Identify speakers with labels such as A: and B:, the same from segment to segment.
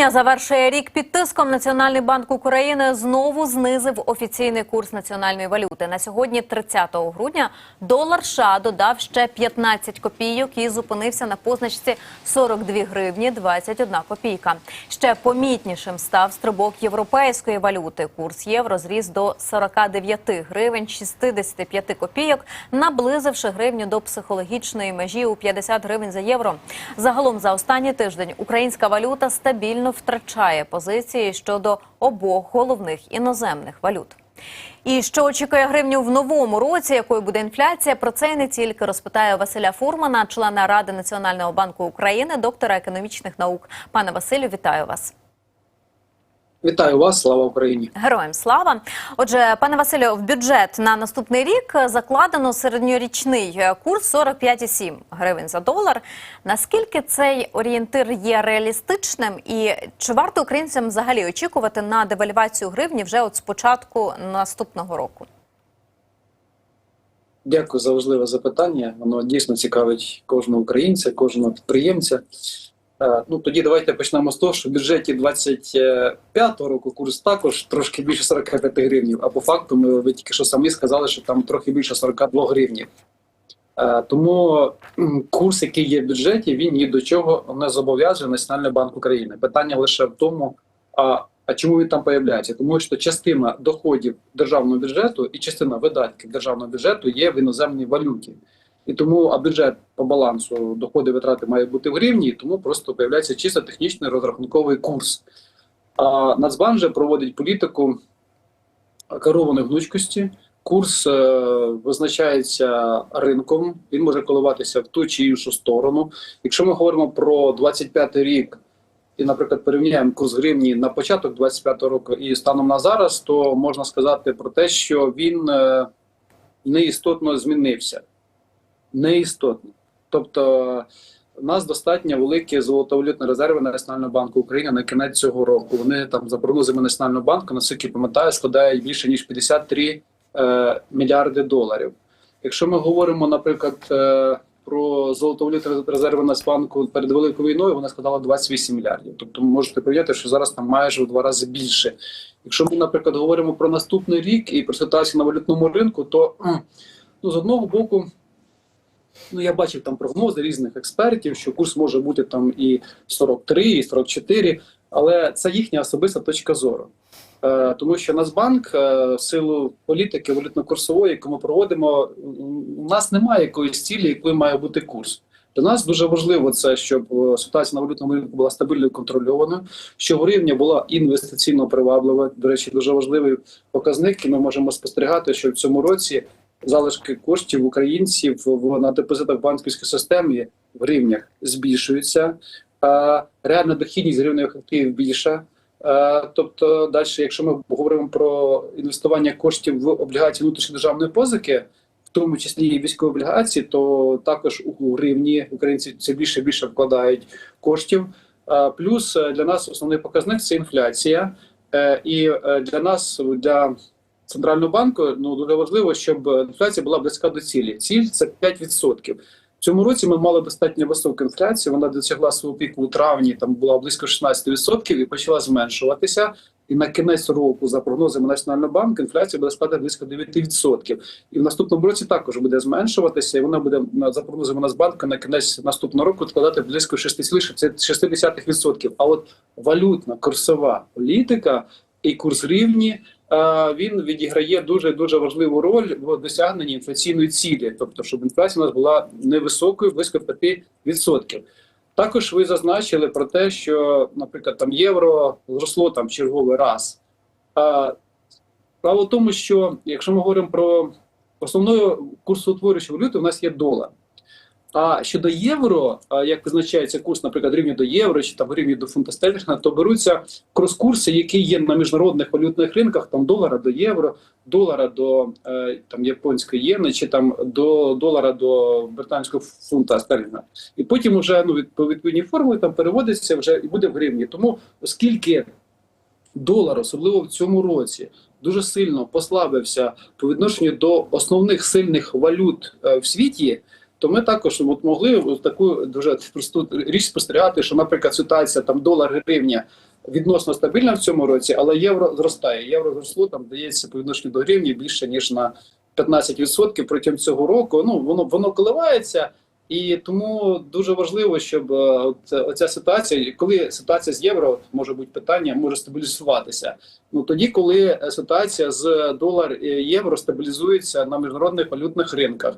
A: Гривня завершує рік під тиском. Національний банк України знову знизив офіційний курс національної валюти. На сьогодні, 30 грудня, долар США додав ще 15 копійок і зупинився на позначці 42 гривні 21 копійка. Ще помітнішим став стрибок європейської валюти. Курс євро зріс до 49 гривень 65 копійок, наблизивши гривню до психологічної межі у 50 гривень за євро. Загалом за останній тиждень українська валюта стабільно втрачає позиції щодо обох головних іноземних валют. І що очікує гривню в новому році, якою буде інфляція? Про це і не тільки розпитаю Василя Фурмана, члена Ради Національного банку України, доктора економічних наук. Пане Василю, вітаю вас.
B: Вітаю вас, слава Україні.
A: Героям слава. Отже, пане Василю, в бюджет на наступний рік закладено середньорічний курс 45,7 гривень за долар. Наскільки цей орієнтир є реалістичним, і чи варто українцям взагалі очікувати на девальвацію гривні вже от з початку наступного року?
B: Дякую за важливе запитання. Воно дійсно цікавить кожного українця, кожного підприємця. Е, Ну тоді давайте почнемо з того, що в бюджеті 25-го року курс також трошки більше 45 гривнів. А по факту ми ви тільки що самі сказали, що там трохи більше 42 гривнів. Е, Тому курс, який є в бюджеті, він ні до чого не зобов'язує Національний банк України. Питання лише в тому, а, а чому він там появляється? Тому що частина доходів державного бюджету і частина видатків державного бюджету є в іноземній валюті. І тому а бюджет по балансу доходи витрати має бути в гривні, тому просто появляється чисто технічний розрахунковий курс. А Нацбанк же проводить політику керованої гнучкості. Курс е, визначається ринком, він може коливатися в ту чи іншу сторону. Якщо ми говоримо про 25 рік і, наприклад, порівняємо курс гривні на початок 25 року і станом на зараз, то можна сказати про те, що він е, неістотно змінився. Неістотно. Тобто, у нас достатньо великі золотовалютні резерви Національного банку України на кінець цього року. Вони там за прогнозами Національного банку, наскільки пам'ятаю, складають більше ніж 53 е, мільярди доларів. Якщо ми говоримо, наприклад, е, про золотовалютні резерви Нацбанку перед великою війною, вона складала 28 мільярдів. Тобто, ви можете порівняти, що зараз там майже в два рази більше. Якщо ми, наприклад, говоримо про наступний рік і про ситуацію на валютному ринку, то ну, з одного боку. Ну, я бачив там прогнози різних експертів, що курс може бути там і 43, і 44, але це їхня особиста точка зору. Е, тому що Нацбанк, е, в силу політики валютно-курсової, яку ми проводимо, у нас немає якоїсь цілі, якою має бути курс. Для нас дуже важливо це, щоб е, ситуація на валютному ринку була стабільно і контрольованою, щоб гривня була інвестиційно приваблива. До речі, дуже важливий показник, і ми можемо спостерігати, що в цьому році залишки коштів українців на депозитах банківської системи в гривнях збільшуються. Реальна дохідність гривневих активів більша. Тобто, далі, якщо ми говоримо про інвестування коштів в облігації внутрішньої державної позики, в тому числі і військові облігації, то також у гривні українці все більше і більше вкладають коштів. Плюс е, для нас основний показник це інфляція, Е, і е, для нас для центрального банку ну дуже важливо, щоб інфляція була близька до цілі. Ціль це 5%. В цьому році ми мали достатньо високу інфляцію. Вона досягла свого піку у травні, там була близько 16% і почала зменшуватися. І на кінець року, за прогнозами Національного банку, інфляція буде складати близько 9%. І в наступному році також буде зменшуватися. І вона буде за прогнозами Нацбанку на кінець наступного року складати близько 6,6%. А от валютна курсова політика і курс гривні е, він відіграє дуже дуже важливу роль в досягненні інфляційної цілі, тобто, щоб інфляція у нас була невисокою, близько 5%. Також ви зазначили про те, що, наприклад, там євро зросло там черговий раз. А, Справа в тому, що якщо ми говоримо про основною курсоутворюючою валюти, у нас є долар. А щодо євро, як визначається курс, наприклад, гривні до євро чи там гривні до фунта стерлінга, то беруться крос-курси, які є на міжнародних валютних ринках, там долара до євро, долара до е, там японської єни, чи там до долара до британського фунта стерлінга. І потім вже ну від по там переводиться вже і буде в гривні. Тому оскільки долар, особливо в цьому році, дуже сильно послабився по відношенню до основних сильних валют е, в світі, то ми також от могли таку дуже просту річ спостерігати, що, наприклад, ситуація там долар гривня відносно стабільна в цьому році, але євро зростає. Євро зросло там, дається по відношенню до гривні більше ніж на 15% протягом цього року. Ну воно воно коливається. І тому дуже важливо, щоб е, от, оця ситуація, коли ситуація з євро може бути питання, може стабілізуватися. Ну тоді, коли ситуація з долар е, євро стабілізується на міжнародних валютних ринках.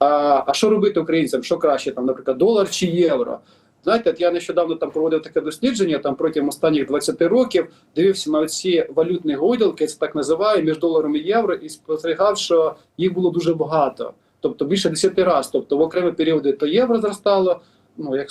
B: А, а що робити українцям? Що краще, там, наприклад, долар чи євро? Знаєте, от я нещодавно там проводив таке дослідження там протягом останніх 20 років, дивився на ці валютні гойдалки, це так називаю, між доларом і євро, і спостерігав, що їх було дуже багато. Тобто більше 10 разів. Тобто в окремі періоди то євро зростало. Ну як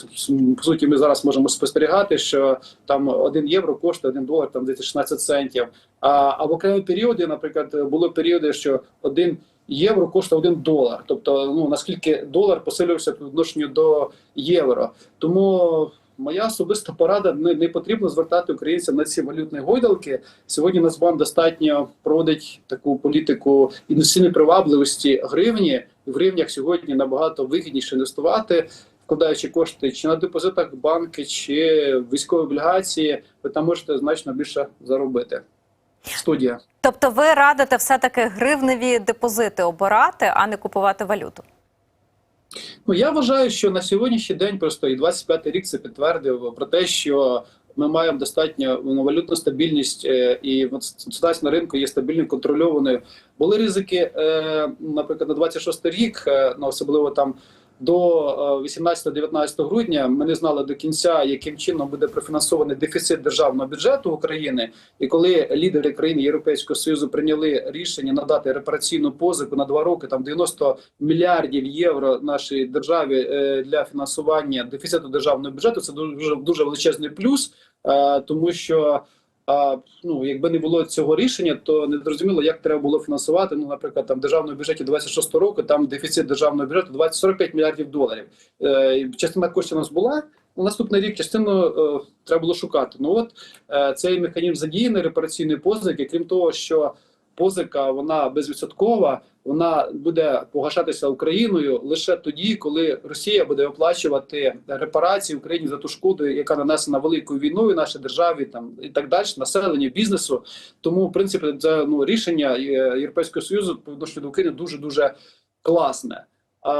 B: по суті, ми зараз можемо спостерігати, що там 1 євро коштує 1 долар, там десь 16 центів. А, а в окремі періоди, наприклад, були періоди, що 1 євро коштує 1 долар. Тобто, ну наскільки долар посилився по відношенню до євро. Тому моя особиста порада не, не потрібно звертати українцям на ці валютні гойдалки. Сьогодні Нацбанк достатньо проводить таку політику інвестиційної привабливості гривні. В гривнях сьогодні набагато вигідніше інвестувати. Вкладаючи кошти чи на депозитах банки, чи військові облігації, ви там можете значно більше заробити. Студія.
A: Тобто, ви радите все-таки гривневі депозити обирати, а не купувати валюту?
B: Ну я вважаю, що на сьогоднішній день просто і 25-й рік це підтвердив про те, що ми маємо достатньо ну, валютну стабільність, е, і ситуація на ринку є стабільною контрольованою. Були ризики, е, наприклад, на 26-й рік, е, ну, особливо там. До 18-19 грудня ми не знали до кінця, яким чином буде профінансований дефіцит державного бюджету України. І коли лідери країн Європейського союзу прийняли рішення надати репараційну позику на два роки, там 90 мільярдів євро нашій державі е, для фінансування дефіциту державного бюджету, це дуже дуже величезний плюс, е, тому що. А ну, якби не було цього рішення, то не зрозуміло, як треба було фінансувати. Ну, наприклад, там в державному бюджеті 26 року там дефіцит державного бюджету 20-45 мільярдів доларів. Е, частина коштів у нас була. На наступний рік частину е, треба було шукати. Ну от е, цей механізм задіяний репараційної і крім того, що позика вона безвідсоткова, вона буде погашатися Україною лише тоді, коли Росія буде оплачувати репарації Україні за ту шкоду, яка нанесена великою війною нашій державі, там і так далі, населенню, бізнесу. Тому, в принципі, це ну рішення е, Європейського союзу по відношенню до України дуже дуже класне. А,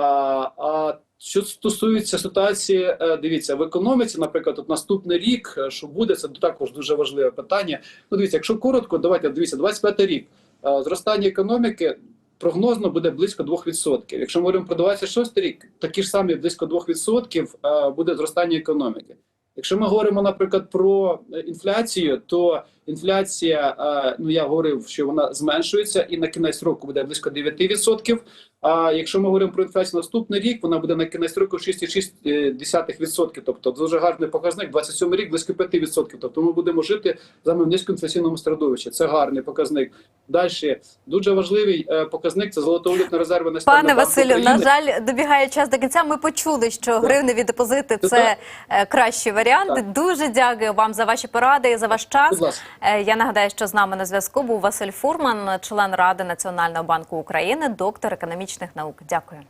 B: а що стосується ситуації, е, дивіться в економіці, наприклад, от наступний рік, е, що буде, це також дуже важливе питання. Ну, дивіться, якщо коротко, давайте дивіться, 25 рік зростання економіки. Прогнозно буде близько 2%. Якщо ми говоримо про 26 рік, такі ж самі близько 2% е, буде зростання економіки. Якщо ми говоримо, наприклад, про е, інфляцію, то інфляція, е, ну я говорив, що вона зменшується, і на кінець року буде близько 9%. А якщо ми говоримо про інфляцію наступний рік, вона буде на кінець року 6,6%. Тобто дуже гарний показник. 27 рік близько 5%. Тобто ми будемо жити за в низькоінфляційному середовищі. Це гарний показник. Далі дуже важливий е, показник це золотовалютні резерви на
A: Пане Василю. На жаль, добігає час до кінця. Ми почули, що гривневі депозити це е, кращий варіант.
B: Так.
A: Дуже дякую вам за ваші поради і за ваш час. Е, Я нагадаю, що з нами на зв'язку був Василь Фурман, член Ради Національного банку України, доктор економічних наук. Дякую.